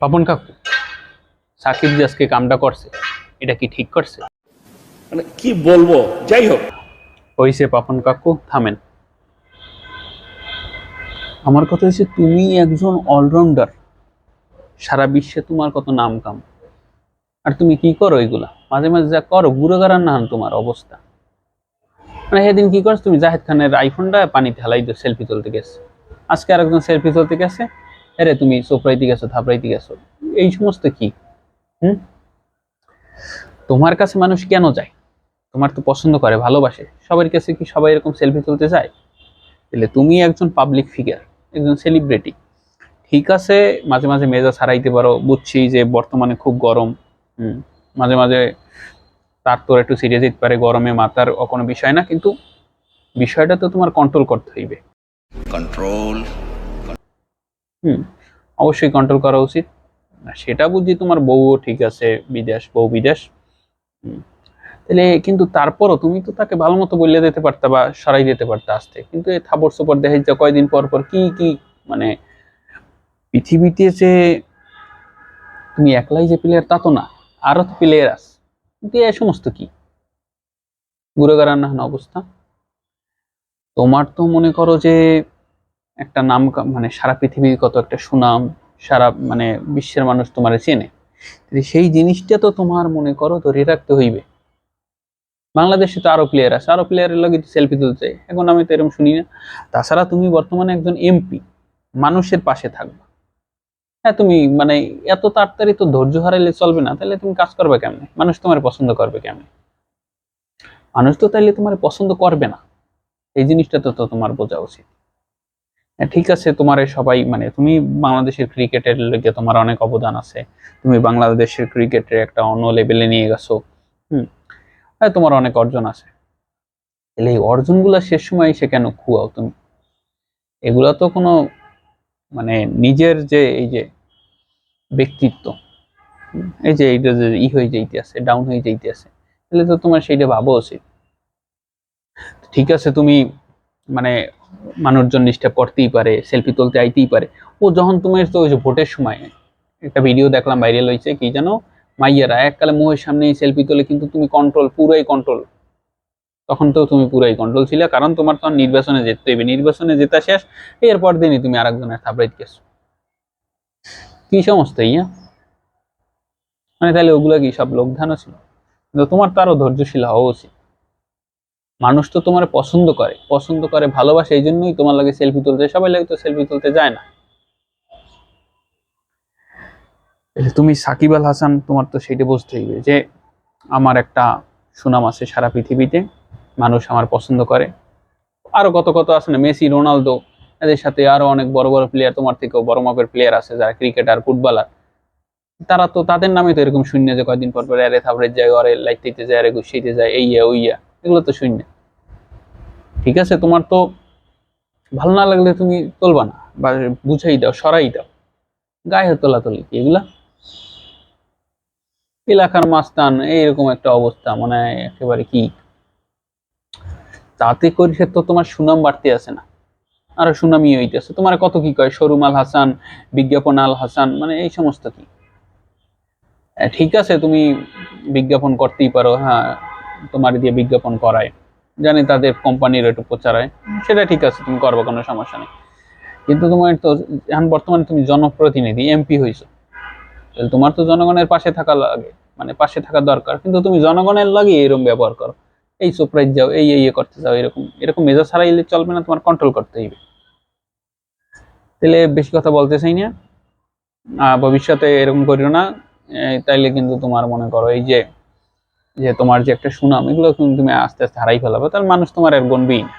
পাপন কাকু সাকিব যে আজকে কামটা করছে এটা কি ঠিক করছে? মানে কি বলব? যাই হোক। হয়েছে পাপন কাকু থামেন। আমার কথা হচ্ছে তুমি একজন অলরাউন্ডার। সারা বিশ্বে তোমার কত নাম কাম। আর তুমি কি করো এগুলা? মাঝে মাঝে যা করো গুড়োগারার না তোমার অবস্থা। মানে সেদিন কি করছ? তুমি জাহেদ খানের আইফোনটা পানিতে হেলাই সেলফি তুলতে গেছে। আজকে আরেকজন সেলফি তুলতে গেছে। আরে তুমি চোপড়াইতে গেছো থাপড়াইতে গেছো এই সমস্ত কি? হুম? তোমার কাছে মানুষ কেন যায়? তোমার তো পছন্দ করে, ভালোবাসে। সবার কাছে কি সবাই এরকম সেলফি তুলতে চায়? তাহলে তুমি একজন পাবলিক ফিগার একজন সেলিব্রিটি ঠিক আছে, মাঝে মাঝে মেজাজ হারাইতে পারো, বুঝছি যে বর্তমানে খুব গরম। হুম, মাঝে মাঝে তার তোর একটু সিরিয়াস যেতে পারে, গরমে মাথার কোনো বিষয় না, কিন্তু বিষয়টা তো তোমার কন্ট্রোল করতে হইবে। Control হুম, অবশ্যই কন্ট্রোল করা উচিত। সেটা বুঝি তোমার বউও ঠিক আছে, বিদেশ, বউ বিদেশ। তাহলে কিন্তু তারপরও তুমি তো তাকে ভালো মতো বললে দিতে পারতা বা সরাই দিতে পারতে আসতে কিন্তু এই থাপড় সোপড় দেখা যাচ্ছে কয়দিন পর পর কি কি মানে পৃথিবীতে যে তুমি একলাই যে প্লেয়ার তা তো না আরও প্লেয়ার আছে। কিন্তু এই সমস্ত কি? গুড়েগারার না অবস্থা। তোমার তো মনে করো যে একটা নাম মানে সারা পৃথিবীর কত একটা সুনাম, সারা মানে বিশ্বের মানুষ তোমার চেনে। সেই জিনিসটা তো তোমার মনে করো ধরে রাখতে হইবে। বাংলাদেশে তো আরও প্লেয়ার আছে, আরও প্লেয়ারের লগে সেলফি তুলতে এখন আমি তো এরকম শুনি না। তাছাড়া তুমি বর্তমানে একজন এমপি মানুষের পাশে থাকবে। হ্যাঁ তুমি মানে এত তাড়াতাড়ি তো ধৈর্য হারাইলে চলবে না, তাহলে তুমি কাজ করবে কেমনে? মানুষ তোমার পছন্দ করবে কেমনে? মানুষ তো তাইলে তোমার পছন্দ করবে না। এই জিনিসটা তো তোমার বোঝা উচিত। ঠিক আছে, তোমার সবাই মানে তুমি বাংলাদেশের ক্রিকেটের লেগে তোমার অনেক অবদান আছে। তুমি বাংলাদেশের ক্রিকেটের একটা অন্য লেভেলে নিয়ে গেছো। হুম হ্যাঁ তোমার অনেক অর্জন আছে। তাহলে এই অর্জনগুলো শেষ সময় এসে কেন খুয়াও তুমি? এগুলা তো কোনো মানে নিজের যে এই যে ব্যক্তিত্ব, এই যে এইটা যে ই হয়ে যাইতে আছে ডাউন হয়ে যাইতে আছে, তাহলে তো তোমার সেইটা ভাবা উচিত। ঠিক আছে, তুমি মানে মানুষজন ডিস্টার্ব করতেই পারে সেলফি তুলতে আইতেই পারে। ও যখন তুমি তো ওই যে ভোটের সময় একটা ভিডিও দেখলাম ভাইরাল হয়েছে কি জানো? মাইয়ারা এককালে মোহের সামনে সেলফি তোলে, কিন্তু তুমি কন্ট্রোল পুরাই কন্ট্রোল তখন তো তুমি পুরাই কন্ট্রোল ছিলে, কারণ তোমার তখন নির্বাচনে যেতে হইবে। নির্বাচনে জেতা শেষ, এরপর দিনই তুমি আরেকজনের থাপড়াইতে গেছো। কি সমস্ত ইয়া? মানে তাহলে ওগুলো কি সব লোকধানও ছিল? কিন্তু তোমার তো আরও ধৈর্যশীল হওয়া উচিত। মানুষ তো তোমার পছন্দ করে পছন্দ করে, ভালোবাসে, এই জন্যই তোমার লাগে সেলফি তুলতে সবাই লাগে তো সেলফি তুলতে যায় না। তুমি সাকিব আল হাসান, তোমার তো সেইটা বুঝতে হইবে যে আমার একটা সুনাম আছে সারা পৃথিবীতে, মানুষ আমার পছন্দ করে। আরও কত কত আছে না, মেসি, রোনালদো, এদের সাথে আরও অনেক বড় বড় প্লেয়ার তোমার থেকেও বড় মাপের প্লেয়ার আছে যারা ক্রিকেটার ফুটবলার তারা তো তাদের নামে তো এরকম শূন্য যে কয়দিন পর পর আরে থাপড়ের যায় আরে লাইতে যায়, আরে গুছিয়ে যায়, এই ইয়া, ওই ইয়া। এগুলো তো শূন্য। ঠিক আছে? তোমার তো ভালো না লাগলে তুমি তুলবা না বা বুঝাই দাও, সরাই দাও। গায়ে তোলা তুলি কি এগুলা? এলাকার মাস্তান, এইরকম একটা অবস্থা মানে একেবারে কি? তাতে করে তো তোমার সুনাম বাড়তে আছে না। আরও সুনামি হইতেছে। তোমার কত কি কয়? শোরুম আল হাসান, বিজ্ঞাপন আল হাসান মানে এই সমস্ত কি? ঠিক আছে, তুমি বিজ্ঞাপন করতেই পারো হ্যাঁ। তোমার দিয়ে বিজ্ঞাপন করায়। জানি তাদের কোম্পানির একটু প্রচারায়। সেটা ঠিক আছে, তুমি করব, কোনো সমস্যা নেই। কিন্তু তোমার তো, এখন বর্তমানে তুমি জনপ্রতিনিধি এমপি হইছো। তোমার তো জনগণের পাশে থাকা লাগে মানে পাশে থাকা দরকার। কিন্তু তুমি জনগণের লাগে এরকম ব্যবহার করো। এই সুপ্রাইজ যাও, এই এই ইয়ে করতে যাও, এরকম এরকম মেজাজ হারাইলে চলবে না, তোমার কন্ট্রোল করতে হইবে। তাহলে বেশি কথা বলতে চাই না। ভবিষ্যতে এরকম করিও না। তাইলে কিন্তু তোমার মনে করো এই যে যে তোমার যে একটা সুনাম, এগুলো কিন্তু তুমি আস্তে আস্তে হারাই ফেলাবে। তাহলে মানুষ তোমার আর গণবেই না